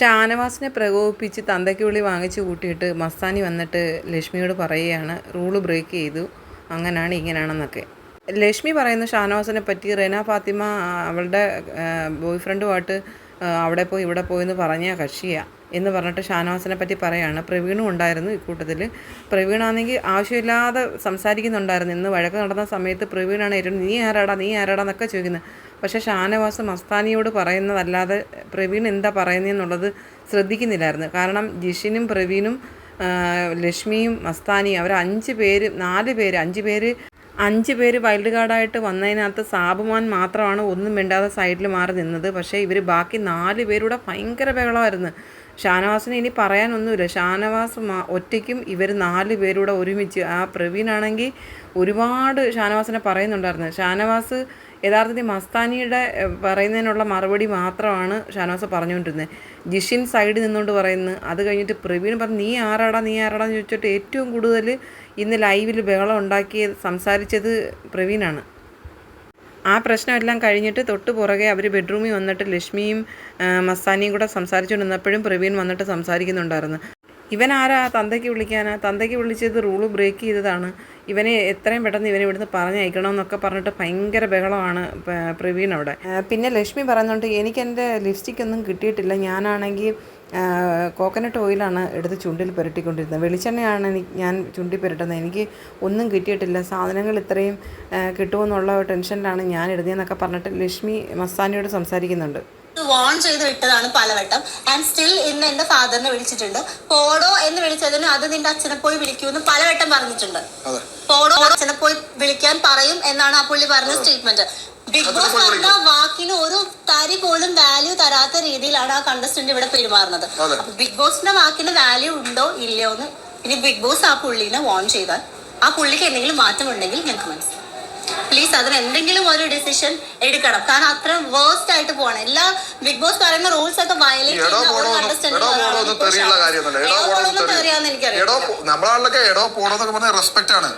ഷാനവാസിനെ പ്രകോപിപ്പിച്ച് തന്തയ്ക്ക് വിളി വാങ്ങിച്ചു കൂട്ടിയിട്ട് മസ്താനി വന്നിട്ട് ലക്ഷ്മിയോട് പറയുകയാണ് റൂൾ ബ്രേക്ക് ചെയ്തു അങ്ങനാണ് ഇങ്ങനെയാണെന്നൊക്കെ ലക്ഷ്മി പറയുന്ന ഷാനവാസിനെ പറ്റി റെന ഫാത്തിമ അവളുടെ ബോയ് ഫ്രണ്ടുമായിട്ട് അവിടെ പോയി ഇവിടെ പോയി എന്ന് പറഞ്ഞ കക്ഷിയാണ് എന്ന് പറഞ്ഞിട്ട് ഷാനവാസിനെ പറ്റി പറയാണ്. പ്രവീണും ഉണ്ടായിരുന്നു ഇക്കൂട്ടത്തിൽ പ്രവീണാണെങ്കിൽ ആവശ്യമില്ലാതെ സംസാരിക്കുന്നുണ്ടായിരുന്നു. ഇന്ന് വഴക്ക് നടന്ന സമയത്ത് പ്രവീണാണ് ഏറ്റവും നീ ആരാടാ നീ ആരാടാ എന്നൊക്കെ ചോദിക്കുന്നത്. പക്ഷേ ഷാനവാസ് മസ്താനിയോട് പറയുന്നതല്ലാതെ പ്രവീൺ എന്താ പറയുന്നതെന്നുള്ളത് ശ്രദ്ധിക്കുന്നില്ലായിരുന്നു. കാരണം ജിഷിനും പ്രവീണും ലക്ഷ്മിയും മസ്താനിയും അവർ അഞ്ച് പേര് നാല് പേര് അഞ്ച് പേര് അഞ്ച് പേര് വൈൽഡ് കാർഡായിട്ട് വന്നതിനകത്ത് സാബുമാൻ മാത്രമാണ് ഒന്നും മിണ്ടാതെ സൈഡിൽ മാറി നിന്നത്. പക്ഷേ ഇവർ ബാക്കി നാല് പേരൂടെ ഭയങ്കര ബഹളമായിരുന്നു. ഷാനവാസിന് ഇനി പറയാനൊന്നുമില്ല. ഷാനവാസ് ഒറ്റയ്ക്കും ഇവർ നാല് പേരൂടെ ഒരുമിച്ച് ആ പ്രവീണാണെങ്കിൽ ഒരുപാട് ഷാനവാസിനെ പറയുന്നുണ്ടായിരുന്നു. ഷാനവാസ് യഥാർത്ഥത്തിൽ മസ്താനിയുടെ പറയുന്നതിനുള്ള മറുപടി മാത്രമാണ് ഷാനവാസ് പറഞ്ഞുകൊണ്ടിരുന്നത് ജിഷിൻ സൈഡിൽ നിന്നുകൊണ്ട് പറയുന്നു അത് കഴിഞ്ഞിട്ട് പ്രവീൺ പറഞ്ഞു നീ ആരാടാ നീ ആരാടാന്ന് ചോദിച്ചിട്ട് ഏറ്റവും കൂടുതൽ ഇന്ന് ലൈവിൽ ബഹളം ഉണ്ടാക്കി സംസാരിച്ചത് പ്രവീണാണ്. ആ പ്രശ്നമെല്ലാം കഴിഞ്ഞിട്ട് തൊട്ട് പുറകെ അവർ ബെഡ്റൂമിൽ വന്നിട്ട് ലക്ഷ്മിയും മസ്താനിയും കൂടെ സംസാരിച്ചുകൊണ്ടിരുന്നപ്പോഴും പ്രവീൺ വന്നിട്ട് സംസാരിക്കുന്നുണ്ടായിരുന്നു. ഇവൻ ആരാ തന്തയ്ക്ക് വിളിക്കാനാ? തന്തയ്ക്ക് വിളിച്ചത് റൂൾ ബ്രേക്ക് ചെയ്തതാണ്. ഇവനെ എത്രയും പെട്ടെന്ന് ഇവനെ ഇവിടുന്ന് പറഞ്ഞയക്കണമെന്നൊക്കെ പറഞ്ഞിട്ട് ഭയങ്കര ബഹളമാണ് പ്രവീൺ അവിടെ. പിന്നെ ലക്ഷ്മി പറയുന്നുണ്ട് എനിക്ക് എന്റെ ലിപ്സ്റ്റിക് ഒന്നും കിട്ടിയിട്ടില്ല. ഞാനാണെങ്കിൽ കോക്കനട്ട് ഓയിലാണ് എടുത്ത് ചുണ്ടിൽ പുരട്ടിക്കൊണ്ടിരുന്നത്. വെളിച്ചെണ്ണയാണ് എനിക്ക് ഞാൻ ചുണ്ടി പുരട്ടുന്നത്. എനിക്ക് ഒന്നും കിട്ടിയിട്ടില്ല. സാധനങ്ങൾ ഇത്രയും കിട്ടുമെന്നുള്ള ടെൻഷനിലാണ് ഞാൻ എഴുതിയെന്നൊക്കെ പറഞ്ഞിട്ട് ലക്ഷ്മി മസ്താനിയോട് സംസാരിക്കുന്നുണ്ട്. വാൺ ചെയ്ത് വിട്ടതാണ് പലവട്ടം. ആൻഡ് സ്റ്റിൽ ഇന്ന് എന്റെ ഫാദറിനെ വിളിച്ചിട്ടുണ്ട്. പോടോ എന്ന് വിളിച്ചതിന് അത് നിന്റെ അച്ഛനെ പോയി വിളിക്കൂന്ന് പലവട്ടം പറഞ്ഞിട്ടുണ്ട്. പോടോ അച്ഛനെ പോയി വിളിക്കാൻ പറയും എന്നാണ് ആ പുള്ളി പറഞ്ഞ സ്റ്റേറ്റ്മെന്റ് ബിഗ് ബോസ് പറഞ്ഞ വാക്കിന് ഒരു തരി പോലും വാല്യൂ തരാത്ത രീതിയിലാണ് ആ കണ്ടസ്റ്റന്റ് ഇവിടെ പെരുമാറുന്നത്. അപ്പൊ ബിഗ് ബോസിന്റെ വാക്കിന് വാല്യൂ ഉണ്ടോ ഇല്ലയോ എന്ന് ഇനി ബിഗ് ബോസ് ആ പുള്ളിനെ വോൺ ചെയ്താൽ ആ പുള്ളിക്ക് എന്തെങ്കിലും മാറ്റം ഉണ്ടെങ്കിൽ ഞങ്ങൾക്ക് മനസ്സിലാവും. പ്ലീസ് അതിന് എന്തെങ്കിലും ഒരു ഡിസിഷൻ എടുക്കണം. കാരണം അത്ര വേസ്റ്റ് ആയിട്ട് പോകണം എല്ലാ ബിഗ് ബോസ് പറയുന്ന റൂൾസ് ഒക്കെ വയലേറ്റ് ചെയ്യുന്ന പോണോ എടോ പോണോന്നൊക്കെ പറഞ്ഞ റെസ്പെക്ട് ആണ്.